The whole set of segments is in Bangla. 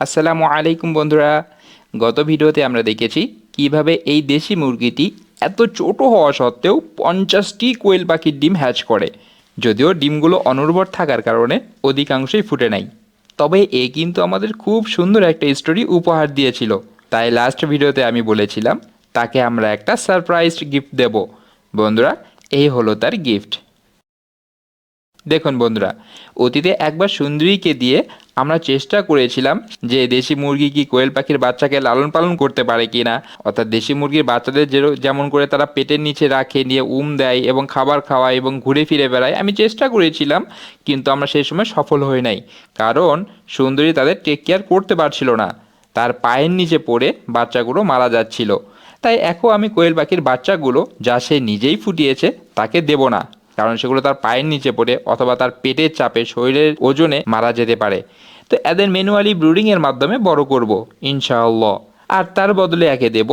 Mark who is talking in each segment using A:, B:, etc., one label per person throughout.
A: আসসালামু আলাইকুম বন্ধুরা। গত ভিডিওতে আমরা দেখেছি কীভাবে এই দেশি মুরগিটি এত ছোট হওয়া সত্ত্বেও পঞ্চাশটি কোয়েল পাখির ডিম হ্যাচ করে। যদিও ডিমগুলো অনুর্বর থাকার কারণে অধিকাংশই ফুটে নাই। তবে এ কিন্তু আমাদের খুব সুন্দর একটা স্টোরি উপহার দিয়েছিল। তাই লাস্ট ভিডিওতে আমি বলেছিলাম, তাকে আমরা একটা সারপ্রাইজ গিফট দেব। বন্ধুরা, এই হলো তার গিফট দেখুন বন্ধুরা, অতীতে একবার সুন্দরীকে দিয়ে আমরা চেষ্টা করেছিলাম যে দেশি মুরগি কি কোয়েল পাখির বাচ্চাকে লালন পালন করতে পারে কি না অর্থাৎ দেশি মুরগির বাচ্চাদের যেমন করে তারা পেটের নিচে রাখে, নিয়ে উম দেয় এবং খাবার খাওয়ায় এবং ঘুরে ফিরে বেড়ায়, আমি চেষ্টা করেছিলাম, কিন্তু আমরা সেই সময় সফল হই নাই। কারণ সুন্দরী তাদের টেক কেয়ার করতে পারছিল না। তার পায়ের নিচে পড়ে বাচ্চাগুলো মারা যাচ্ছিল। তাই এখন আমি কোয়েল পাখির বাচ্চাগুলো যা সে নিজেই ফুটিয়েছে তাকে দেব না। কারণ সেগুলো তার পায়ের নিচে পড়ে অথবা তার পেটের চাপে শরীরের ওজনে মারা যেতে পারে। তো এদের ম্যানুয়ালি ব্রুডিংয়ের মাধ্যমে বড় করব, ইনশাআল্লাহ। আর তার বদলে একে দেব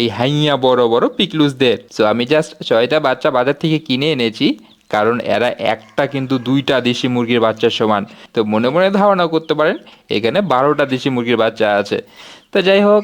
A: এই হাইয়া বড় বড় পিকলুসদের। সো আমি জাস্ট ছয়টা বাচ্চা বাজার থেকে কিনে এনেছি, কারণ এরা একটা কিন্তু দুইটা দেশি মুরগির বাচ্চার সমান। তো মনে মনে ধারণা করতে পারেন, এখানে বারোটা দেশি মুরগির বাচ্চা আছে। তো যাই হোক,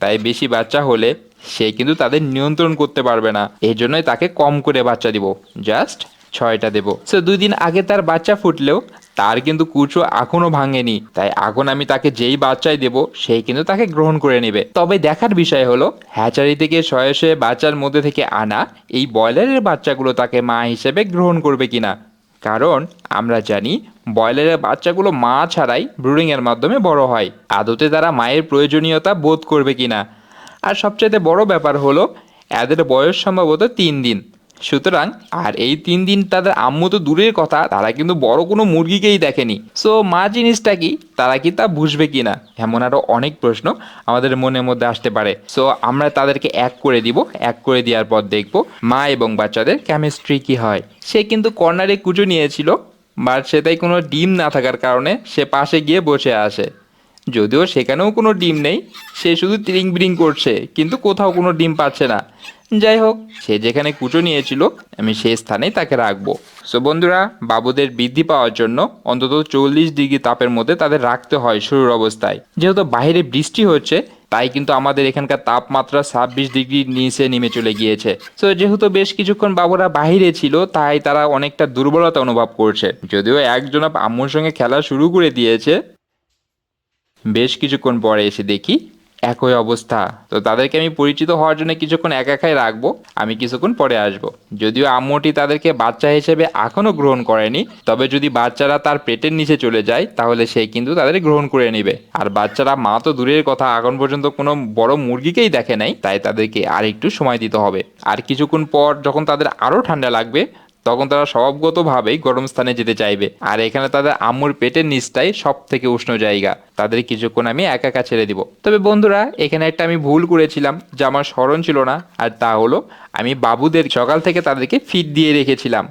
A: তাই বেশি বাচ্চা হলে সে কিন্তু তাদের নিয়ন্ত্রণ করতে পারবে না। এই জন্যই তাকে কম করে বাচ্চা দিব। জাস্ট ছয়টা দেব। সো দুই দিন আগে তার বাচ্চা ফুটলেও তার কিন্তু কুচো এখনও ভাঙেনি। তাই এখন আমি তাকে যেই বাচ্চাই দেব, সেই কিন্তু তাকে গ্রহণ করে নেবে। তবে দেখার বিষয় হলো, হ্যাচারি থেকে শয়ে শয়ে বাচ্চার মধ্যে থেকে আনা এই ব্রয়লারের বাচ্চাগুলো তাকে মা হিসেবে গ্রহণ করবে কিনা? কারণ আমরা জানি, ব্রয়লারের বাচ্চাগুলো মা ছাড়াই ব্রুডিংয়ের মাধ্যমে বড় হয়। আদতে তারা মায়ের প্রয়োজনীয়তা বোধ করবে কিনা? আর সবচাইতে বড় ব্যাপার হলো, এদের বয়স সম্ভবত তিন দিন। সুতরাং, আর এই তিন দিন তাদের আম্মু তো দূরের কথা, তারা কিন্তু বড় কোনো মুরগিকেই দেখেনি। সো মা জিনিসটা কি? তারা কি তা বুঝবে কি না এমন আরও অনেক প্রশ্ন আমাদের মনের মধ্যে আসতে পারে। সো আমরা তাদেরকে এক করে দিব, এক করে দেওয়ার পর দেখব মা এবং বাচ্চাদের কেমিস্ট্রি কি হয়। সে কিন্তু কর্নারে কুচো নিয়েছিল বাট সেটাই কোনো ডিম না থাকার কারণে সে পাশে গিয়ে বসে আসে যদিও সেখানেও কোনো ডিম নেই, সে শুধু তিরিং বিরিং করছে, কিন্তু কোথাও কোনো ডিম পাচ্ছে না। যাই হোক, সে যেখানে কুচো নিয়েছিল, আমি সেই স্থানেই তাকে রাখব। সো বন্ধুরা, বাবুদের বৃদ্ধি পাওয়ার জন্য অন্তত চল্লিশ ডিগ্রি তাপের মধ্যে তাদের রাখতে হয় শুরুর অবস্থায়। যেহেতু বাইরে বৃষ্টি হচ্ছে, তাই কিন্তু আমাদের এখানকার তাপমাত্রা ছাব্বিশ ডিগ্রি নিচে নেমে চলে গিয়েছে। তো যেহেতু বেশ কিছুক্ষণ বাবুরা বাইরে ছিল, তাই তারা অনেকটা দুর্বলতা অনুভব করছে। যদিও একজন আম্মুর সঙ্গে খেলা শুরু করে দিয়েছে বেশ কিছুক্ষণ পরে এসে দেখি একই অবস্থা। তো তাদেরকে আমি পরিচিত হওয়ার জন্য কিছুক্ষণ একা একাই রাখব, আমি কিছুক্ষণ পরে আসব। যদিও আম্মুটি তাদেরকে বাচ্চা হিসেবে এখনও গ্রহণ করেনি, তবে যদি বাচ্চারা তার পেটের নিচে চলে যায়, তাহলে সে কিন্তু তাদের গ্রহণ করে নেবে। আর বাচ্চারা মা তো দূরের কথা, এখন পর্যন্ত কোনো বড় মুরগিকেই দেখে নাই, তাই তাদেরকে আর একটু সময় দিতে হবে। আর কিছুক্ষণ পর যখন তাদের আরও ঠান্ডা লাগবে তখন তারা স্বভাবগতভাবেই গরম স্থানে যেতে চাইবে। আর এখানে তাদের আমুর পেটের নিচটাই সব থেকে উষ্ণ জায়গা। তাদের কিছুক্ষণ আমি একা একা ছেড়ে দিব। তবে বন্ধুরা, এখানে একটা আমি ভুল করেছিলাম, যা আমার স্মরণ ছিল না, আর তা হলো আমি বাবুদের সকাল থেকে তাদেরকে ফিট দিয়ে রেখেছিলাম।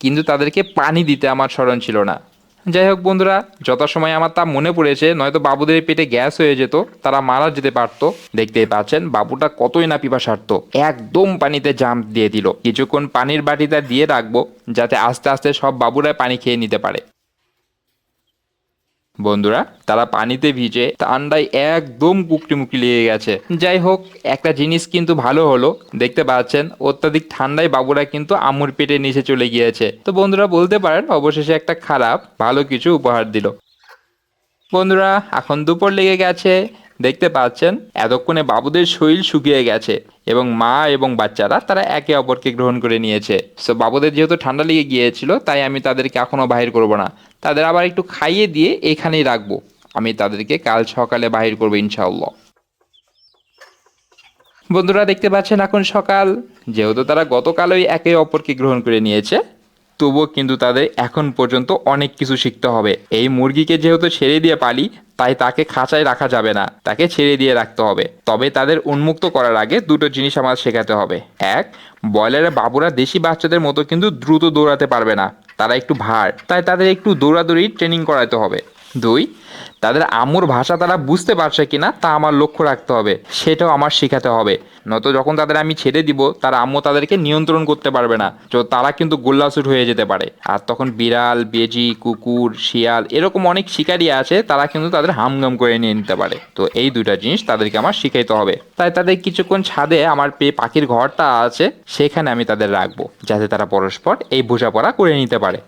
A: কিন্তু তাদেরকে পানি দিতে আমার স্মরণ ছিল না। যাই হোক বন্ধুরা, যথাসময় আমার তা মনে পড়েছে, নয়তো বাবুদের পেটে গ্যাস হয়ে যেত, তারা মারা যেতে পারত। দেখতেই পাচ্ছেন, বাবুটা কতই না পিপা পিপাসার্থ একদম পানিতে জাম্প দিয়ে দিল। কিছুক্ষণ পানির বাটিটা দিয়ে রাখব, যাতে আস্তে আস্তে সব বাবুরা পানি খেয়ে নিতে পারে। বন্ধুরা, তারা পানিতে ভিজে ঠান্ডায় একদম কুকটি মুকটি লেগে গেছে। যাই হোক, একটা জিনিস কিন্তু ভালো হলো, দেখতে পাচ্ছেন, অত্যাধিক ঠান্ডায় বাবুরা কিন্তু আমুর পেটে নিচে চলে গিয়েছে। তো বন্ধুরা, বলতে পারেন, অবশেষে একটা খারাপ, ভালো কিছু উপহার দিল। বন্ধুরা, এখন দুপুর লেগে গেছে দেখতে পাচ্ছেন, এতক্ষণে বাবুদের শরীর শুকিয়ে গেছে এবং মা এবং বাচ্চারা তারা একে অপরকে গ্রহণ করে নিয়েছে। সো বাবুদের যেহেতু ঠান্ডা লেগে গিয়েছিল, তাই আমি তাদেরকে এখনও বাহির করব না। তাদের আবার একটু খাইয়ে দিয়ে এখানেই রাখব। আমি তাদেরকে কাল সকালে বাহির করব ইনশাআল্লাহ। বন্ধুরা, দেখতে পাচ্ছেন এখন সকাল। যেহেতু তারা গতকালই একে অপরকে গ্রহণ করে নিয়েছে তবুও কিন্তু তাদের এখন পর্যন্ত অনেক কিছু শিখতে হবে। এই মুরগিকে যেহেতু ছেড়ে দিয়ে পালি, তাই তাকে খাঁচায় রাখা যাবে না। তাকে ছেড়ে দিয়ে রাখতে হবে। তবে তাদের উন্মুক্ত করার আগে দুটো জিনিস আমাদের শেখাতে হবে। এক, ব্রয়লারের বাবুরা দেশি বাচ্চাদের মতো কিন্তু দ্রুত দৌড়াতে পারবে না। তারা একটু ভার, তাই তাদের একটু দৌড়াদৌড়ি, ট্রেনিং করাতে হবে। দুই, তাদের আমুর ভাষা তারা বুঝতে পারছে কিনা তা আমার লক্ষ্য রাখতে হবে, সেটাও আমার শেখাতে হবে। নয়তো যখন তাদের আমি ছেড়ে দিব, তার আম্মু তাদেরকে নিয়ন্ত্রণ করতে পারবে না, তো তারা কিন্তু গোল্লাসুট হয়ে যেতে পারে। আর তখন বিড়াল, বেজি, কুকুর, শিয়াল এরকম অনেক শিকারি আছে, তারা কিন্তু তাদের হামগাম করে নিয়ে নিতে পারে। তো এই দুইটা জিনিস তাদেরকে আমার শিখাইতে হবে। তাই তাদের কিছুক্ষণ ছাদে আমার পে পাখির ঘরটা আছে, সেখানে আমি তাদের রাখব, যাতে তারা পরস্পর এই বোঝাপড়া করে নিতে পারে।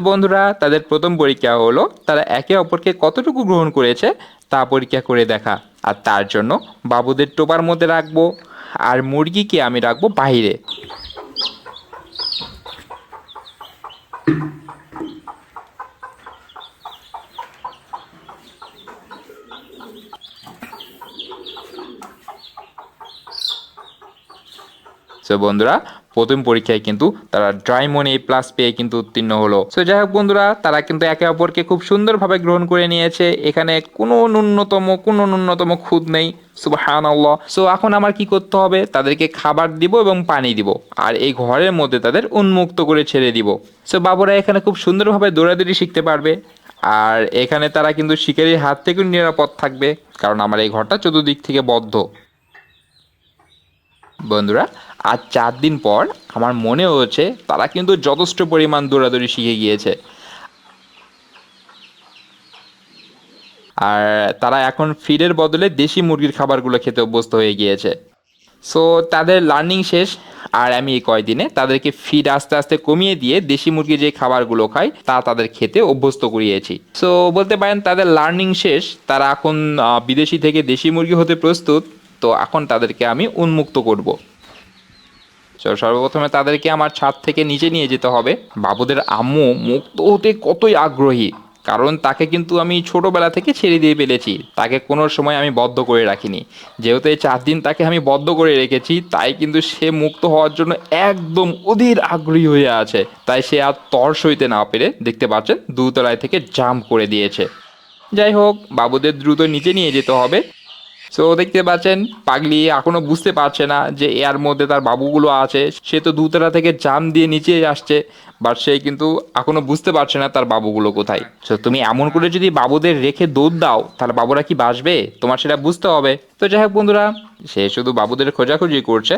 A: তো বন্ধুরা, তাদের প্রথম পরীক্ষা হলো তারা একে অপরকে কতটুকু গ্রহণ করেছে তা পরীক্ষা করে দেখা। আর তার জন্য বাবুদের টোপার মধ্যে রাখব, আর মুরগিকে আমি রাখব বাইরে সো বন্ধুরা প্রথম পরীক্ষায় কিন্তু তারা ড্রাইমন এ প্লাস পেয়ে কিন্তু উত্তীর্ণ হলো। সো যাই হোক বন্ধুরা, তারা কিন্তু একে অপরকে খুব সুন্দরভাবে গ্রহণ করে নিয়েছে। এখানে কোনো ন্যূনতম কোনো ন্যূনতম খুদ নেই। সুবাহান সো এখন আমার কি করতে হবে? তাদেরকে খাবার দিব এবং পানি দিব। আর এই ঘরের মধ্যে তাদের উন্মুক্ত করে ছেড়ে দিব। সো বাবুরা এখানে খুব সুন্দরভাবে দৌড়াদৌড়ি শিখতে পারবে। আর এখানে তারা কিন্তু শিকারির হাত থেকেও নিরাপদ থাকবে। কারণ আমার এই ঘরটা চতুর্দিক থেকে বদ্ধ। বন্ধুরা আজ চার দিন পর আমার মনে হচ্ছে তারা কিন্তু যথেষ্ট পরিমাণ দৌড়াদৌড়ি শিখে গিয়েছে। আর তারা এখন ফিডের বদলে দেশি মুরগির খাবারগুলো খেতে অভ্যস্ত হয়ে গিয়েছে। সো তাদের লার্নিং শেষ, আর আমি এই কয়দিনে তাদেরকে ফিড আস্তে আস্তে কমিয়ে দিয়ে দেশি মুরগি যে খাবারগুলো খায় তা তাদের খেতে অভ্যস্ত করিয়েছি। সো বলতে পারেন তাদের লার্নিং শেষ, তারা এখন বিদেশি থেকে দেশি মুরগি হতে প্রস্তুত, তো এখন তাদেরকে আমি উন্মুক্ত করব। সর্বপ্রথমে তাদেরকে আমার ছাদ থেকে নিচে নিয়ে যেতে হবে। বাবুদের আম্মু মুক্ত হতে কতই আগ্রহী, কারণ তাকে কিন্তু আমি ছোটোবেলা থেকে ছেড়ে দিয়ে ফেলেছি। তাকে কোনো সময় আমি বদ্ধ করে রাখিনি। যেহেতু এই চার দিন তাকে আমি বদ্ধ করে রেখেছি, তাই কিন্তু সে মুক্ত হওয়ার জন্য একদম অধীর আগ্রহী হয়ে আছে। তাই সে আর তর সইতে না পেরে দেখতে পাচ্ছেন, দুতলায় থেকে জাম্প করে দিয়েছে। যাই হোক, বাবুদের দ্রুত নিচে নিয়ে যেতে হবে। সো দেখতে পাচ্ছেন, পাগলি এখনও বুঝতে পারছে না যে এর মধ্যে তার বাবুগুলো আছে। সে তো দুতলা থেকে জাম দিয়ে নিচে আসছে বাট সে কিন্তু এখনও বুঝতে পারছে না তার বাবুগুলো কোথায়। সো তুমি এমন করে যদি বাবুদের রেখে দৌড় দাও, তাহলে বাবুরা কি বাসবে তোমার সেটা বুঝতে হবে। তো যাই হোক বন্ধুরা, সে শুধু বাবুদের খোঁজাখুঁজি করছে।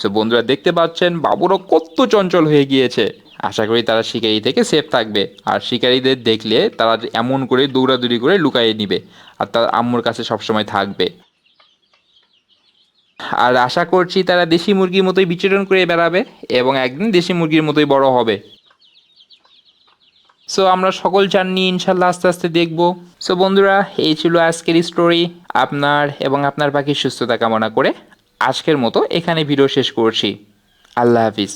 A: তো বন্ধুরা দেখতে পাচ্ছেন, বাবুরও কত চঞ্চল হয়ে গিয়েছে। আশা করি তারা শিকারি থেকে সেফ থাকবে। আর শিকারীদের দেখলে তারা এমন করে দৌড়াদৌড়ি করে লুকাইয়ে নিবে। আর তার আম্মুর কাছে সবসময় থাকবে। আর আশা করছি তারা দেশি মুরগির মতোই বিচরণ করে বেড়াবে এবং একদিন দেশি মুরগির মতোই বড় হবে। সো আমরা সকল জার্নি ইনশাল্লাহ আস্তে আস্তে দেখব। সো বন্ধুরা, এই ছিল আজকের স্টোরি আপনার এবং আপনার পাখির সুস্থতা কামনা করে আজকের মতো এখানে ভিডিও শেষ করছি। আল্লাহ হাফিজ।